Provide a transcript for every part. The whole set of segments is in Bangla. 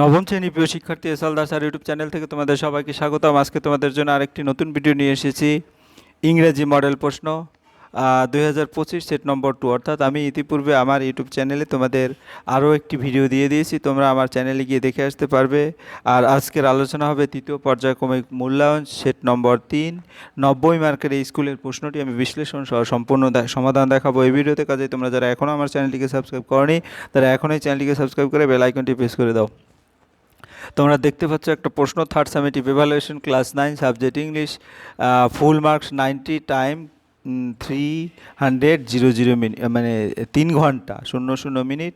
নবম শ্রেণী প্রিয় শিক্ষার্থী এসাল দাস আর ইউটিউব চ্যানেল থেকে তোমাদের সবাইকে স্বাগতম আজকে তোমাদের জন্য আরেকটি নতুন ভিডিও নিয়ে এসেছি ইংরেজি মডেল প্রশ্ন দুই হাজার পঁচিশ সেট নম্বর টু অর্থাৎ আমি ইতিপূর্বে আমার ইউটিউব চ্যানেলে তোমাদের আরও একটি ভিডিও দিয়ে দিয়েছি তোমরা আমার চ্যানেলে গিয়ে দেখে আসতে পারবে আর আজকের আলোচনা হবে তৃতীয় পর্যায়ক্রমিক মূল্যায়ন সেট নম্বর তিন নব্বই মার্কের এই স্কুলের প্রশ্নটি আমি বিশ্লেষণ সহ সম্পূর্ণ সমাধান দেখাবো এই ভিডিওতে কাজে তোমরা যারা এখনও আমার চ্যানেলটিকে সাবস্ক্রাইব করনি তারা এখনই চ্যানেলটিকে সাবস্ক্রাইব করে বেলাইকনটি প্রেস করে দাও তোমরা দেখতে পাচ্ছ একটা প্রশ্ন third summative evaluation class nine subject English full marks ninety time three hundred zero zero minute মানে তিন ঘন্টা শূন্য শূন্য মিনিট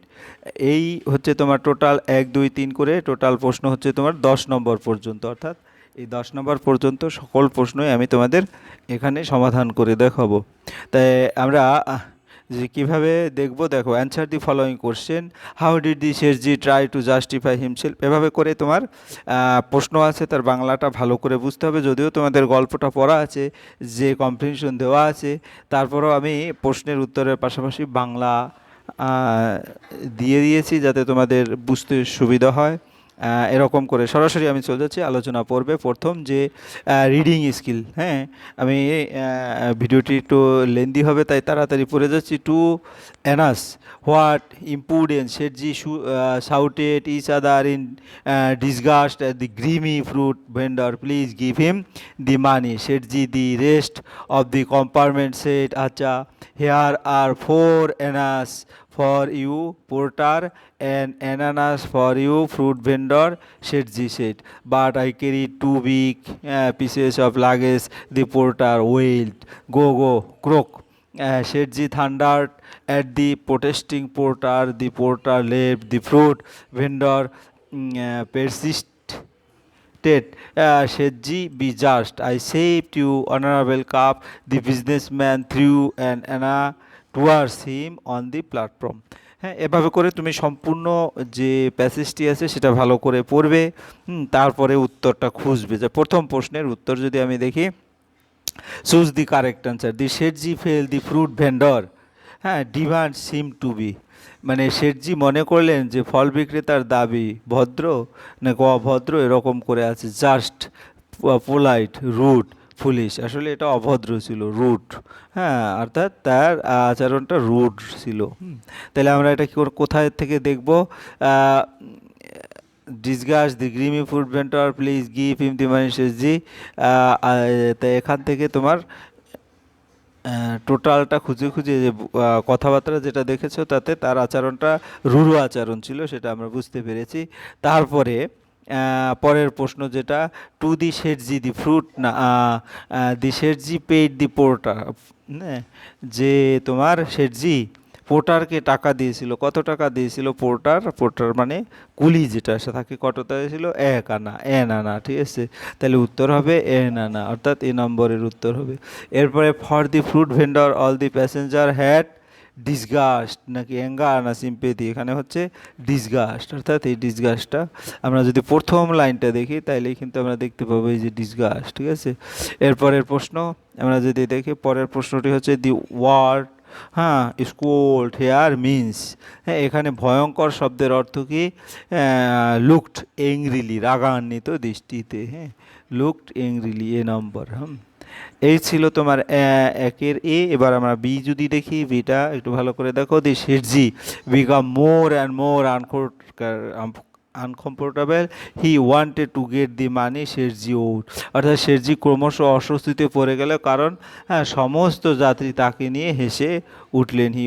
এই হচ্ছে তোমার টোটাল এক দুই তিন করে টোটাল প্রশ্ন হচ্ছে তোমার দশ নম্বর পর্যন্ত অর্থাৎ এই দশ নম্বর পর্যন্ত সকল প্রশ্নই আমি তোমাদের এখানে সমাধান করে দেখাবো তাই আমরা যে কীভাবে দেখবো দেখো answer the following question how did the Seth ji try to justify himself এভাবে করে তোমার প্রশ্ন আছে তার বাংলাটা ভালো করে বুঝতে হবে যদিও তোমাদের গল্পটা পড়া আছে যে কম্পিটিশন দেওয়া আছে তারপরেও আমি প্রশ্নের উত্তরের পাশাপাশি বাংলা দিয়ে দিয়েছি যাতে তোমাদের বুঝতে সুবিধা হয় এরকম করে সরাসরি আমি চলে যাচ্ছি আলোচনা পর্বে প্রথম যে রিডিং স্কিল হ্যাঁ আমি ভিডিওটি একটু লেন্দি হবে তাই তাড়াতাড়ি পড়ে যাচ্ছি two annas what impudence Seth ji shouted each other in disgust the grimy fruit vendor please give him the money said G the rest of the compartment said আচ্ছা here are four annas for you porter, and ananas for you fruit vendor, said she said. But I carried two big pieces of luggage, the porter wailed. Go, go, croak, said she thundered at the protesting porter. The porter left, the fruit vendor persisted. Shedji, be just. I saved you, honorable cup. The businessman threw an towards him on the platform হ্যাঁ এভাবে করে তুমি সম্পূর্ণ যে প্যাসেজটি আছে সেটা ভালো করে পড়বে তারপরে উত্তরটা খুঁজবে যে প্রথম প্রশ্নের উত্তর যদি আমি দেখি choose the correct answer the Sethji felt the fruit vendor হ্যাঁ ডিমান্ড সিম টু বি মানে শেটজি মনে করলেন যে ফল বিক্রেতার দাবি ভদ্র না অভদ্র এরকম করে আছে জাস্ট পোলাইট রুট ফুলিশ আসলে এটা অভদ্র ছিল রুট হ্যাঁ অর্থাৎ তার আচরণটা রুট ছিল তাহলে আমরা এটা কী কোথায় থেকে দেখব disgust the grimy food vendor please give him the money তা এখান থেকে তোমার টোটালটা খুঁজে খুঁজে যে কথাবার্তা যেটা দেখেছো তাতে তার আচরণটা রুরু আচরণ ছিল সেটা আমরা বুঝতে পেরেছি তারপরে পরের প্রশ্ন যেটা to the Sethji the fruit না the Sethji paid the porter হ্যাঁ যে তোমার শেটজি পোর্টারকে টাকা দিয়েছিল কত টাকা দিয়েছিল পোর্টার পোর্টার মানে কুলি যেটা সে তাকে কত দিয়েছিল এক আনা এ আনা ঠিক আছে তাহলে উত্তর হবে এ আনা অর্থাৎ এ নম্বরের উত্তর হবে এরপরে for the fruit vendor all the passenger had disgust নাকি অ্যাঙ্গার না সিম্পেথি এখানে হচ্ছে ডিসগাস্ট অর্থাৎ এই ডিসগাস্টটা আমরা যদি প্রথম লাইনটা দেখি তাইলে কিন্তু আমরা দেখতে পাবো এই যে ডিসগাস্ট ঠিক আছে এরপরের প্রশ্ন আমরা যদি দেখি পরের প্রশ্নটি হচ্ছে দি ওয়ার্ড হ্যাঁ স্কোল্ড হেয়ার মিন্স হ্যাঁ এখানে ভয়ঙ্কর শব্দের অর্থ কি লুকড এংরিলি রাগান্বিত দৃষ্টিতে হ্যাঁ লুকড এংরিলি এ নম্বর হ্যাঁ এই ছিল তোমার একের এ এবার আমরা বি যদি দেখি বিটা একটু ভালো করে দেখো the Seth ji became more and more uncomfortable he wanted to get the money Sethji owed অর্থাৎ শেরজি ক্রমশ অস্বস্তিতে পড়ে গেল কারণ হ্যাঁ সমস্ত যাত্রী তাকে নিয়ে হেসে উঠলেন he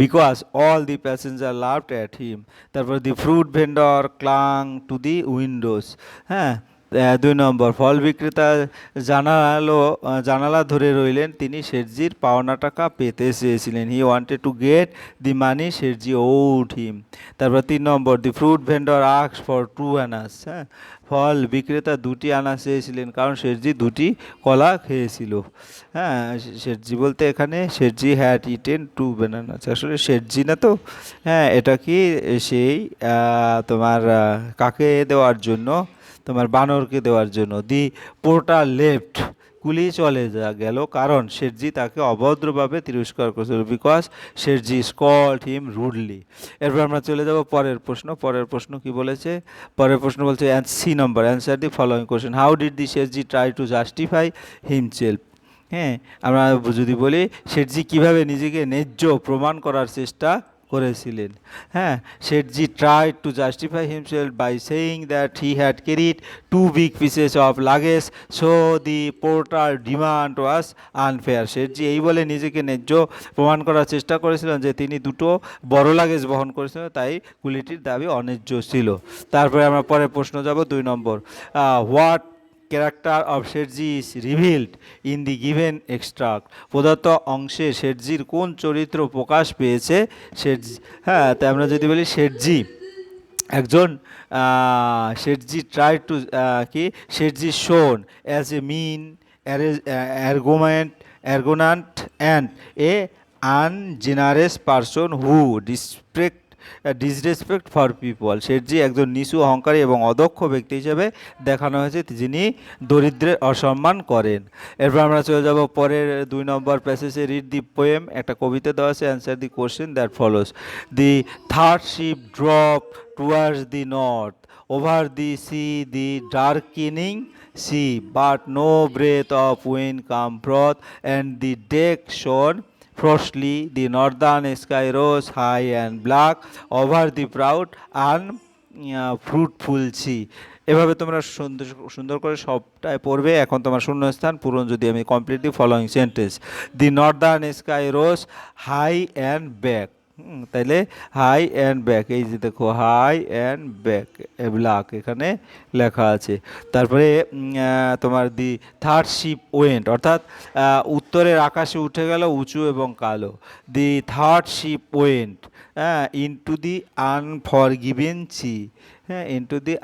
because all the passenger laughed at him তারপর the fruit vendor clung to the windows হ্যাঁ দুই নম্বর ফল বিক্রেতা জানালো জানালা ধরে রইলেন তিনি শেরজির পাওনা টাকা পেতে চেয়েছিলেন he wanted to get the money Sethji owed him তারপর তিন নম্বর the fruit vendor আক্স for two Anas হ্যাঁ ফল বিক্রেতা দুটি আনা চেয়েছিলেন কারণ শেরজি দুটি কলা খেয়েছিল হ্যাঁ শেরজি বলতে এখানে Sergei had eaten two bananas আসলে শেরজি না তো হ্যাঁ এটা কি সেই তোমার কাকে দেওয়ার জন্য তোমার বানরকে দেওয়ার জন্য দি পোর্টাল লেফট কুলি চলে যা গেল কারণ শেরজি তাকে অভদ্রভাবে তিরস্কার করেছিল because Sergei scold him rudely এরপর আমরা চলে যাব পরের প্রশ্ন পরের প্রশ্ন কি বলেছে পরের প্রশ্ন বলছে C number answer the following question how did the Sethji try to justify himself হ্যাঁ আমরা যদি বলি শেঠজি কিভাবে নিজেকে ন্যায্য প্রমাণ করার চেষ্টা করেছিলেন হ্যাঁ Sethji try to justify himself by saying that he had carried two big pieces of luggage so the porter demand was unfair Sethji এই বলে নিজেকে ন্যায্য প্রমাণ করার চেষ্টা করেছিলেন যে তিনি দুটো বড় লাগেজ বহন করেছিলেন তাই কুলিটির দাবি অন্যায্য ছিল তারপরে আমরা পরে প্রশ্ন যাব দুই নম্বর what character of Sethji is revealed in the given extract প্রদত্ত অংশে শেঠজির কোন চরিত্র প্রকাশ পেয়েছে শেঠজি হ্যাঁ তাই আমরা যদি বলি শেঠজি একজন শেঠজি ট্রাই টু কি Sethji shown as a mean argument arrogant and a ungenerous person who disrespect disrespect for people Sethji একজন নিচু অহংকারী এবং অদক্ষ ব্যক্তি হিসেবে দেখানো হয়েছে যিনি দরিদ্রের অসম্মান করেন এরপর আমরা চলে যাব পরের দুই নম্বর প্যাসেজে রিড দি পোয়েম একটা কবিতা দেওয়া আছে answer the question that follows the third ship drop towards the north over the sea the darkening sea but no breath of wind came breath and the deck shone Frostly, the northern sky rose high and black over the proud and fruitful uh, ছি এভাবে তোমরা সুন্দর সুন্দর করে সবটাই পড়বে এখন তোমার শূন্যস্থান পূরণ যদি আমি completely following sentence the northern sky rose high and black তাইলে হাই অ্যান্ড ব্যাক এই যে দেখো হাই অ্যান্ড ব্যাক ব্ল্যাক এখানে লেখা আছে তারপরে তোমার দি থার্ড শিপ ওয়েন্ট অর্থাৎ উত্তরের আকাশে উঠে গেল উঁচু এবং কালো দি থার্ড শিপ ওয়েন্ট হ্যাঁ into the given sea হ্যাঁ into the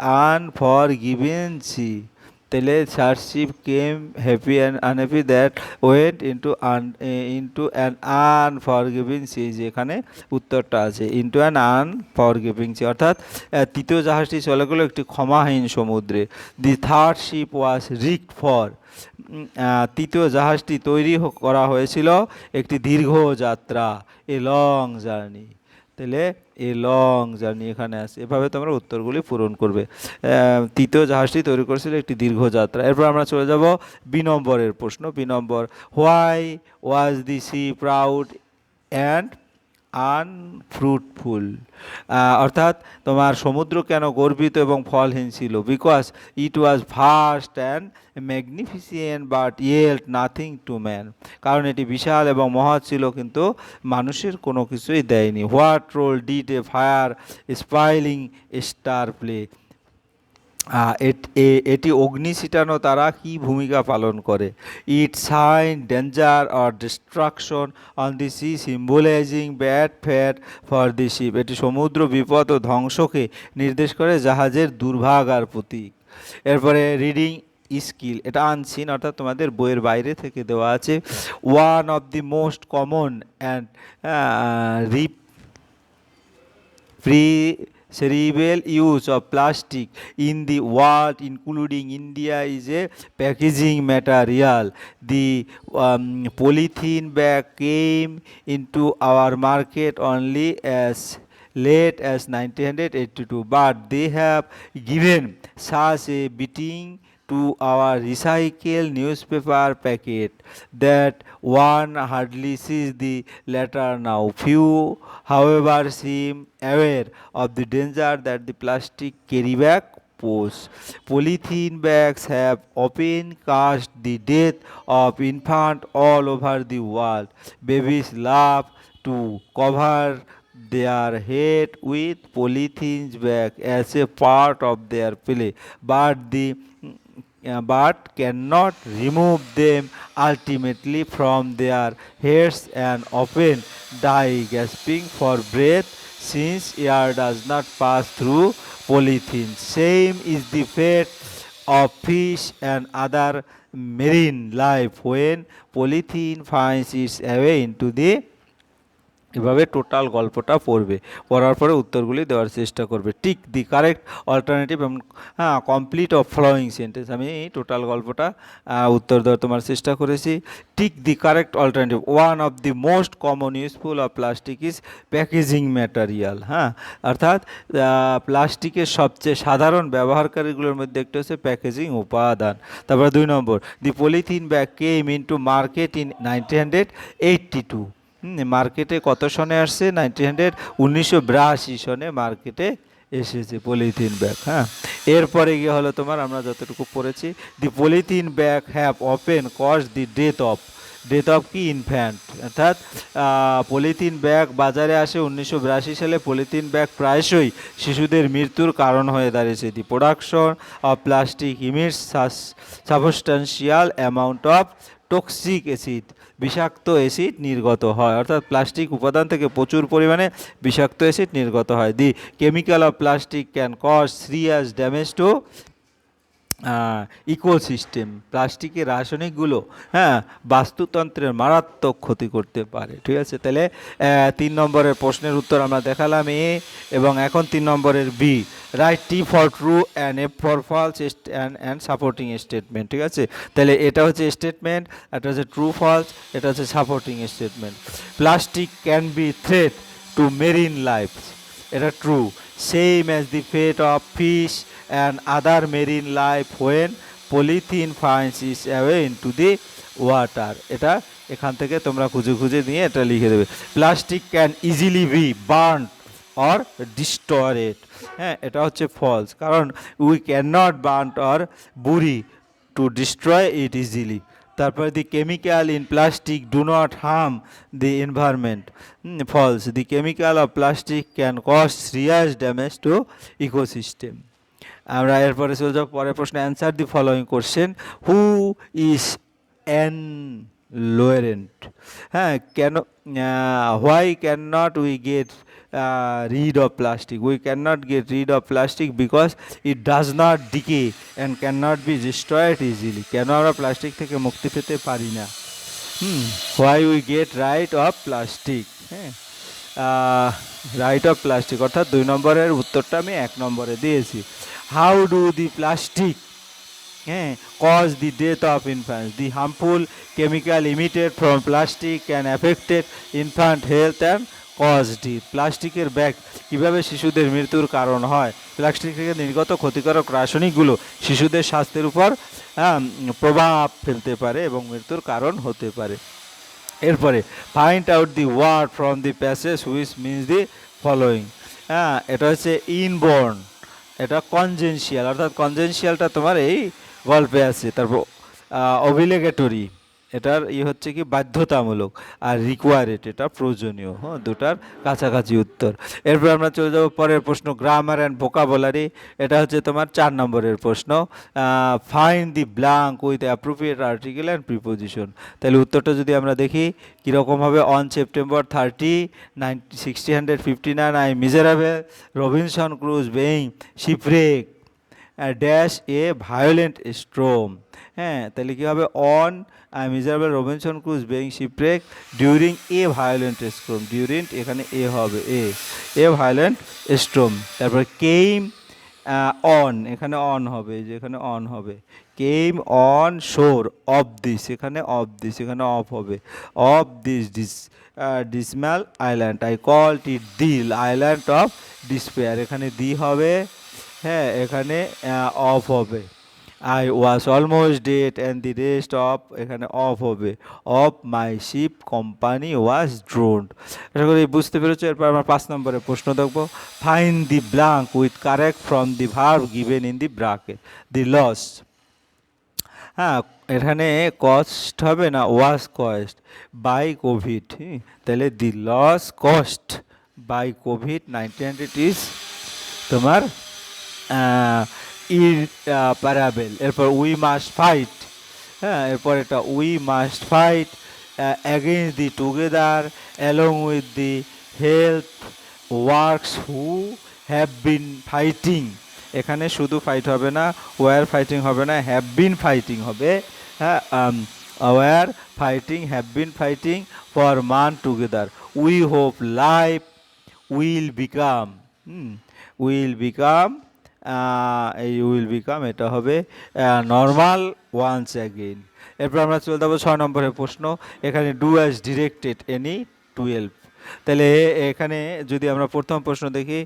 given sea তাহলে সার্সশিপ came happy and unhappy that went into an into an unforgiving sea এখানে উত্তরটা আছে ইন্টু অ্যান আনফরগিভিং সি অর্থাৎ তৃতীয় জাহাজটি চলে গেল একটি ক্ষমাহীন সমুদ্রে the third ship was wreck for তৃতীয় জাহাজটি তৈরি করা হয়েছিল একটি দীর্ঘ যাত্রা এ লং জার্নি তাহলে এ লং জার্নি এখানে আসে এভাবে তোমরা উত্তরগুলি পূরণ করবে তৃতীয় জাহাজটি তৈরি করেছিল একটি দীর্ঘ যাত্রা এরপর আমরা চলে যাব বি নম্বরের প্রশ্ন B number why was the sea proud and unfruitful অর্থাৎ তোমার সমুদ্র কেন গর্বিত এবং ফলহীন ছিল because it was vast and magnificent but yield nothing to man কারণ এটি বিশাল এবং মহৎ ছিল কিন্তু মানুষের কোনো কিছুই দেয়নি what role did a fire spilling star play এটি অগ্নি ছিটানো তারা কি ভূমিকা পালন করে it sign danger or destruction on the sea symbolizing bad fate for the ship এটি সমুদ্র বিপদ ও ধ্বংসকে নির্দেশ করে জাহাজের দুর্ভাগ আর প্রতীক এরপরে রিডিং স্কিল এটা আনসিন অর্থাৎ তোমাদের বইয়ের বাইরে থেকে দেওয়া আছে one of the most common and রিপ প্রি Cerebral use of plastic in the world including India is a packaging material. The um, polythene bag came into our market only as late as 1982 but they have given such a beating to our recycle newspaper packet that one hardly sees the letter now. Few, however, seem aware of the danger that the plastic carry bag pose. Polythene bags have often caused the death of infants all over the world. Babies love to cover their head with polythene bag as a part of their play, but the but cannot remove them ultimately from their heads and often die gasping for breath since air does not pass through polythene. Same is the fate of fish and other marine life when polythene finds its way into the এভাবে টোটাল গল্পটা পড়বে পড়ার পরে উত্তরগুলি দেওয়ার চেষ্টা করবে ঠিক দি কারেক্ট অল্টারনেটিভ এবং হ্যাঁ কমপ্লিট অফ ফ্লোয়িং সেন্টেন্স আমি এই টোটাল গল্পটা উত্তর দেওয়ার তোমার চেষ্টা করেছি ঠিক the correct alternative one of the most common useful of plastic is packaging material হ্যাঁ অর্থাৎ প্লাস্টিকের সবচেয়ে সাধারণ ব্যবহারকারীগুলোর মধ্যে একটি হচ্ছে প্যাকেজিং উপাদান তারপরে দুই নম্বর the polythene bag came in to market in nineteen hundred eighty two মার্কেটে কত সনে আসছে নাইনটিন হান্ড্রেড উনিশশো বিরাশি সনে মার্কেটে এসেছে পলিথিন ব্যাগ হ্যাঁ এরপরে গিয়ে হলো তোমার আমরা যতটুকু পড়েছি the polythene bag have often caused the death of death of কি ইনফ্যান্ট অর্থাৎ পলিথিন ব্যাগ বাজারে আসে উনিশশো সালে পলিথিন ব্যাগ প্রায়শই শিশুদের মৃত্যুর কারণ হয়ে দাঁড়িয়েছে the production of plastic emits substantial amount of toxic acid বিষাক্ত অ্যাসিড নির্গত হয় অর্থাৎ প্লাস্টিক উপাদান থেকে প্রচুর পরিমাণে বিষাক্ত অ্যাসিড নির্গত হয় the chemical of plastic can cause serious damage to ecosystem প্লাস্টিকের রাসায়নিকগুলো হ্যাঁ বাস্তুতন্ত্রের মারাত্মক ক্ষতি করতে পারে ঠিক আছে তাহলে তিন নম্বরের প্রশ্নের উত্তর আমরা দেখালাম এ এবং এখন তিন নম্বরের B write T for true and a for false and and supporting statement ঠিক আছে তাহলে এটা হচ্ছে স্টেটমেন্ট এটা হচ্ছে ট্রু ফলস এটা হচ্ছে supporting statement plastic can be threat to marine life এটা true same as the fate of fish and other marine life when polythene finds its away into the water এটা এখান থেকে তোমরা খুঁজে খুঁজে নিয়ে এটা লিখে দেবে plastic can easily be burn or destroyed হ্যাঁ এটা হচ্ছে ফলস কারণ we can not burn or bury to destroy it easily তারপরে the chemical in plastic do not harm the environment false the chemical of plastic can cause serious damage to ecosystem আমরা এরপরে চলে যাব পরের প্রশ্নে answer the following question who is an লোয়ারেন্ট হ্যাঁ কেন why can not we get uh, rid of plastic. We cannot get rid of plastic because it does not decay and cannot be destroyed easily. কেন আমরা প্লাস্টিক থেকে মুক্তি পেতে পারি না why we get rid of plastic হ্যাঁ রাইট অফ প্লাস্টিক অর্থাৎ দুই নম্বরের উত্তরটা আমি এক নম্বরে দিয়েছি হাউ ডু দি প্লাস্টিক হ্যাঁ cause the death of infant the harmful chemical emitted from plastic can affected infant health and positive প্লাস্টিকের ব্যাগ কিভাবে শিশুদের মৃত্যুর কারণ হয় প্লাস্টিক থেকে নির্গত ক্ষতিকারক রাসায়নিকগুলো শিশুদের স্বাস্থ্যের উপর হ্যাঁ, প্রভাব ফেলতে পারে এবং মৃত্যুর কারণ হতে পারে এরপরে find out the word from the passage which means the following হ্যাঁ এটা হচ্ছে ইনবর্ন এটা কনজেনশিয়াল অর্থাৎ কনজেনশিয়ালটা তোমার এই গল্পে আছে তারপর অভিলেগেটরি এটার ই হচ্ছে কি বাধ্যতামূলক আর রিকোয়ারেড এটা প্রয়োজনীয় হ্যাঁ দুটার কাছাকাছি উত্তর এরপর আমরা চলে যাবো পরের প্রশ্ন গ্রামার অ্যান্ড ভোকাবলারি এটা হচ্ছে তোমার চার নম্বরের প্রশ্ন fill the blank with appropriate article and preposition তাহলে উত্তরটা যদি আমরা দেখি কীরকম হবে on September thirty ninety sixty hundred nine I miserable Robinson Crusoe being shipwreck dash a violent storm হ্যাঁ তাহলে কী হবে on I miserable Robinson Crusoe being shipwreck during a violent storm during এখানে এ হবে এ এ ভায়োলেন্ট স্ট্রোম তারপর কেইম অন uh, এখানে অন হবে যে এখানে অন হবে came on shore of this এখানে অফ দিস এখানে অফ হবে of this dis dismal island I call it the island of despair এখানে দি হবে হ্যাঁ এখানে অফ uh, হবে I was almost dead and the rest of এখানে অফ হবে of my ship company was drowned আশা করি বুঝতে পেরেছো এরপর আমরা পাঁচ নম্বরে প্রশ্ন দেখবো fill the blank with correct from the verb given in the bracket the loss হ্যাঁ এখানে কস্ট হবে না ওয়াজ কস্ট বাই কোভিড তাহলে the loss cost by COVID nineteen is তোমার ইরপারাবেল এরপর উই মাস্ট ফাইট হ্যাঁ এরপর এটা we must fight against the together along with the health works who have been fighting এখানে শুধু ফাইট হবে না ওয়ার ফাইটিং হবে না হ্যাভ বিন ফাইটিং হবে হ্যাঁ war fighting have been fighting for man together we hope life will become will become এই উইল বিকাম এটা হবে নর্মাল ওয়ান্স অ্যাগেইন এরপর আমরা চলে যাবো ছয় নম্বরের প্রশ্ন এখানে do as directed any twelve তাহলে এখানে যদি আমরা প্রথম প্রশ্ন দেখি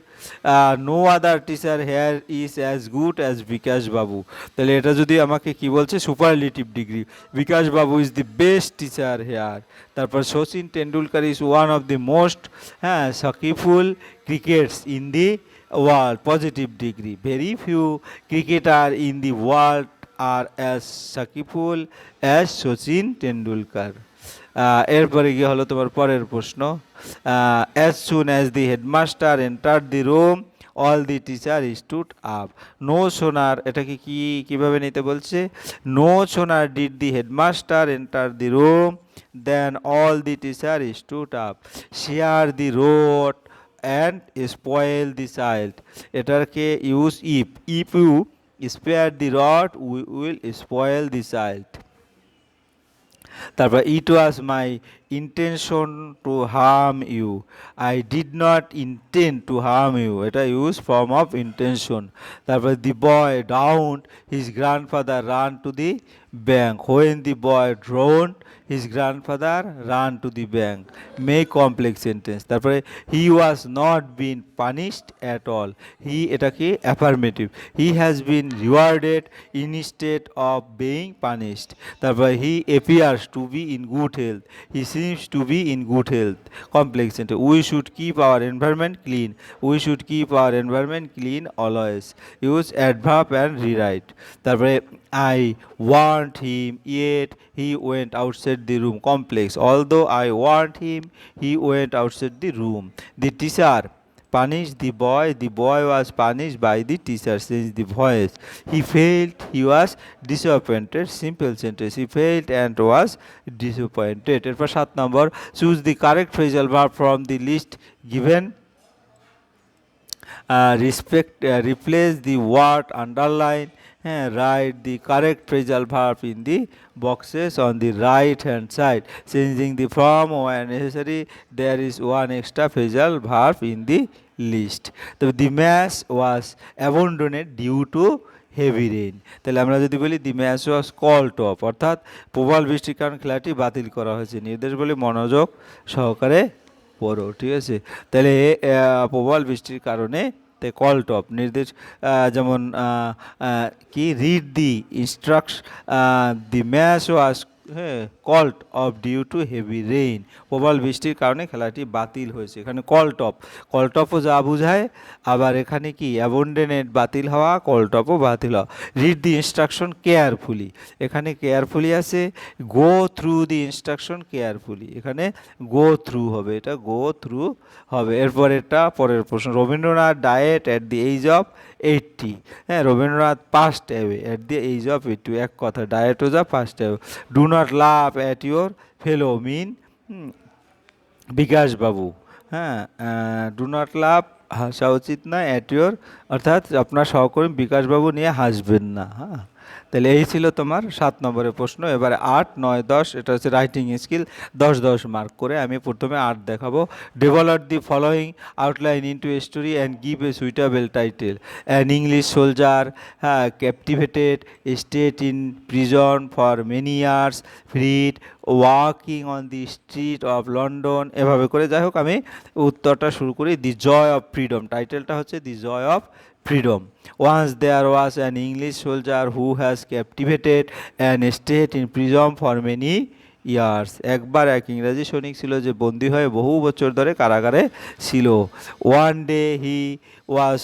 no other teacher here is as good as Bikash Babu তাহলে এটা যদি আমাকে কি বলছে superlative degree Bikash Babu is the best teacher here তারপর Sachin Tendulkar is one of the most হ্যাঁ successful cricketers in the world positive degree very few cricketer in the world are as successful as Sachin Tendulkar. Uh, এরপরে গিয়ে হলো তোমার পরের প্রশ্ন as soon as the headmaster enter the room all the teacher stood up no sooner এটাকে কি কিভাবে নিতে বলছে no sooner did the headmaster enter the room then all the teacher stood up spare the rod and spoil the child এটাকে use if if you spare the rod we will spoil the child তারপর it was my intention to harm you I did not intend to harm you এটা ইউজ ফর্ম অফ ইন্টেনশন তারপর the boy down his grandfather ran to the bank when the boy drown his grandfather ran to the bank may complex sentence তারপরে he was not been punished at all he এটাকে affirmative he has been rewarded instead of being punished তারপর he appears to be in good health he seems to be in good health. Complex sentence. We should keep our environment clean. We should keep our environment clean always. Use adverb and rewrite. তারপরে I warned him, yet he went outside the room. Complex. Although I warned him, he went outside the room. The teacher punish the boy. The boy was punished by the teacher, says the voice. He failed, he was disappointed. Simple sentence. He failed and was disappointed. এরপর সাত নম্বর choose the correct phrasal verb from the list given. Uh, respect, uh, replace the word underline. and write the correct phrasal verb in the boxes on the right hand side. Changing the form when necessary, there is one extra phrasal verb in the list. So the mass was abandoned due to heavy rain তাহলে আমরা যদি বলি the match was called top অর্থাৎ প্রবল বৃষ্টির কারণে খেলাটি বাতিল করা হয়েছে নির্দেশ বলি মনোযোগ সহকারে পড়ো ঠিক আছে তাহলে প্রবল বৃষ্টির কারণে তে কল টপ নির্দেশ যেমন কি read the ইনস্ট্রাকশ the match was হ্যাঁ called off due to heavy rain প্রবল বৃষ্টির কারণে খেলাটি বাতিল হয়েছে এখানে কল্ট অফ কল্ট অফও যা বোঝায় আবার এখানে কি অ্যাবন্ডেনেট বাতিল হওয়া কল্ট অফও বাতিল হওয়া রিড দি ইনস্ট্রাকশন কেয়ারফুলি এখানে কেয়ারফুলি আছে go through the instruction carefully এখানে গো থ্রু হবে এটা গো থ্রু হবে এরপর এটা পরের প্রশ্ন Rabindranath died at the age of eighty হ্যাঁ Rabindranath passed away at the age of eighty এক কথা of passed away do not laugh at your fellow men Bikash Babu হ্যাঁ ডু নট লাভ হাসা উচিত না অ্যাট ইউর অর্থাৎ আপনার সহকর্মী বিকাশবাবু নিয়ে হাসবেন না হ্যাঁ তাহলে এই ছিল তোমার সাত নম্বরের প্রশ্ন এবারে আট নয় দশ এটা হচ্ছে রাইটিং স্কিল দশ দশ মার্ক করে আমি প্রথমে আট দেখাবো develop the following outline into story and give a suitable title an English soldier হ্যাঁ captivated stayed in prison for many years freed walking on the street of London এভাবে করে যাই হোক আমি উত্তরটা শুরু করি দি জয় অফ ফ্রিডম টাইটেলটা হচ্ছে the joy of freedom. Once there was an English soldier who has captivated and stayed in prison for many years একবার এক ইংরাজি সৈনিক ছিল যে বন্দী হয়ে বহু বছর ধরে কারাগারে ছিল one day he was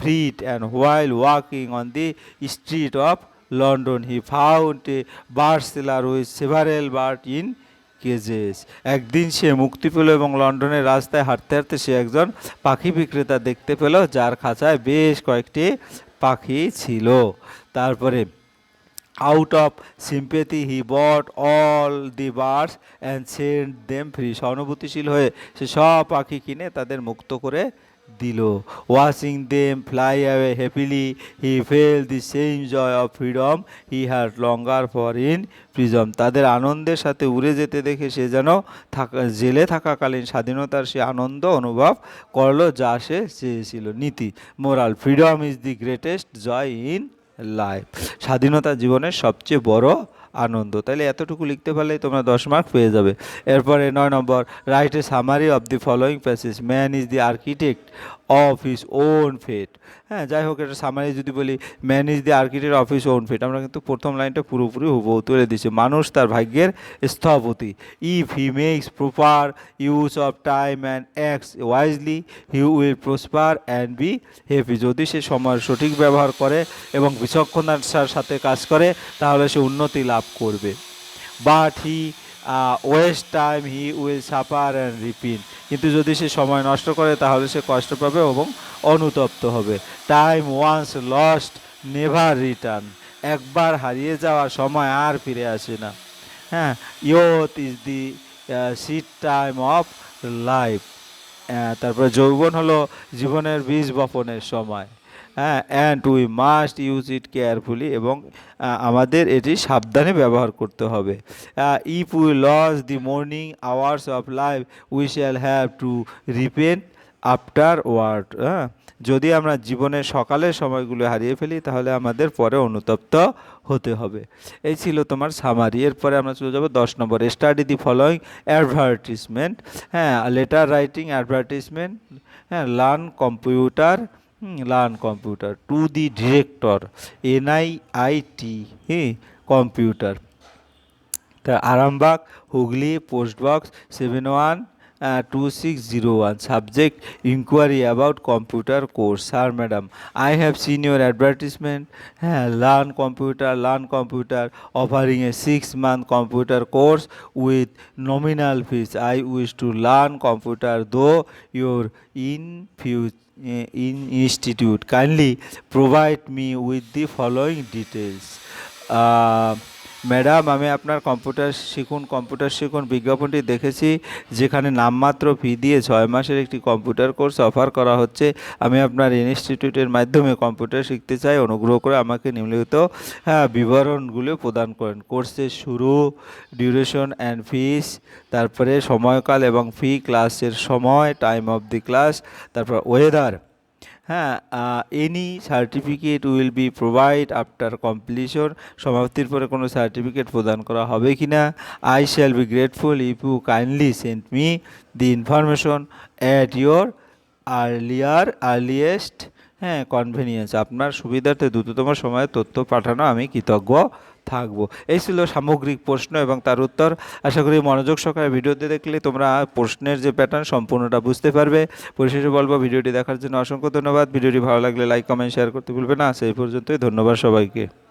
freed and while walking on the street of London he found a bird with several birds in cages একদিন সে মুক্তি পেল এবং লন্ডনের রাস্তায় হাঁটতে হাঁটতে সে একজন পাখি বিক্রেতা দেখতে পেল যার খাঁচায় বেশ কয়েকটি পাখি ছিল তারপরে out of sympathy he bought all the birds and sent them free সহানুভূতিশীল হয়ে সে সব পাখি কিনে তাদের মুক্ত করে দিল watching them fly away happily he felt the same joy of freedom he had longer for in prison তাদের আনন্দের সাথে উড়ে যেতে দেখে সে যেন থাকা জেলে থাকাকালীন স্বাধীনতার সে আনন্দ অনুভব করলো যা সে চেয়েছিল নীতি moral freedom is the greatest joy in life স্বাধীনতা জীবনের সবচেয়ে বড় আনন্দ তাহলে এতটুকু লিখতে পারলেই তোমরা দশ মার্ক পেয়ে যাবে এরপরে নয় নম্বর write a summary of the following passage man is the architect of his own fate হ্যাঁ যাই হোক এটা সামারি যদি বলি man is the architect of his own fate আমরা কিন্তু প্রথম লাইনটা পুরোপুরি হুবহু তুলে দিচ্ছি মানুষ তার ভাগ্যের স্থপতি if he makes proper use of time and acts wisely he will prosper and be happy যদি সে সময়ের সঠিক ব্যবহার করে এবং বিচক্ষণতার সাথে কাজ করে তাহলে সে উন্নতি লাভ করবে but he waste time he will suffer and repent কিন্তু যদি সে সময় নষ্ট করে তাহলে সে কষ্ট পাবে এবং অনুতপ্ত হবে time once lost never return একবার হারিয়ে যাওয়া সময় আর ফিরে আসে না হ্যাঁ youth is the seed time of life তারপরে যৌবন হলো জীবনের বীজ বপনের সময় and we must use it carefully এবং আমাদের এটি সাবধানে ব্যবহার করতে হবে if we lose the morning hours of life we shall have to repent afterward হ্যাঁ যদি আমরা জীবনের সকালের সময়গুলো হারিয়ে ফেলি তাহলে আমাদের পরে অনুতপ্ত হতে হবে এই ছিল তোমার সামারি এরপরে আমরা চলে যাবো দশ number study the following advertisement হ্যাঁ লেটার রাইটিং অ্যাডভার্টিসমেন্ট হ্যাঁ learn computer learn computer to the director NIIT হ্যাঁ কম্পিউটার তা Arambagh Hooghly post box seven one two six zero one subject inquiry about computer course sir madam I have seen your advertisement হ্যাঁ learn computer learn computer offering a six month computer course with nominal fees I wish to learn computer through your in future institute. Kindly provide me with the following details. Uh, madam আমি আপনার কম্পিউটার শিখুন কম্পিউটার শিখুন বিজ্ঞাপনটি দেখেছি যেখানে নামমাত্র ফি দিয়ে ছয় মাসের একটি কম্পিউটার কোর্স অফার করা হচ্ছে আমি আপনার ইনস্টিটিউটের মাধ্যমে কম্পিউটার শিখতে চাই অনুগ্রহ করে আমাকে নিম্নলিখিত হ্যাঁ, বিবরণগুলো প্রদান করেন কোর্সের শুরু ডিউরেশন অ্যান্ড ফিস তারপরে সময়কাল এবং ফি ক্লাসের সময় টাইম অফ দি ক্লাস তারপর ওয়েদার হ্যাঁ any certificate will be provide after completion সমাপ্তির পরে কোনো সার্টিফিকেট প্রদান করা হবে কি না I shall be grateful if you kindly send me the information at your earlier earliest হ্যাঁ কনভেনিয়েন্স আপনার সুবিধার্থে দ্রুততম সময়ে তথ্য পাঠানো আমি কৃতজ্ঞ থাকবো এই ছিল সামগ্রিক প্রশ্ন এবং তার উত্তর আশা করি মনোযোগ সহকারে ভিডিওতে দেখলে তোমরা প্রশ্নের যে প্যাটার্ন সম্পূর্ণটা বুঝতে পারবে পরিশেষে বলবো ভিডিওটি দেখার জন্য অসংখ্য ধন্যবাদ ভিডিওটি ভালো লাগলে লাইক কমেন্ট শেয়ার করতে ভুলবে না সেই পর্যন্তই ধন্যবাদ সবাইকে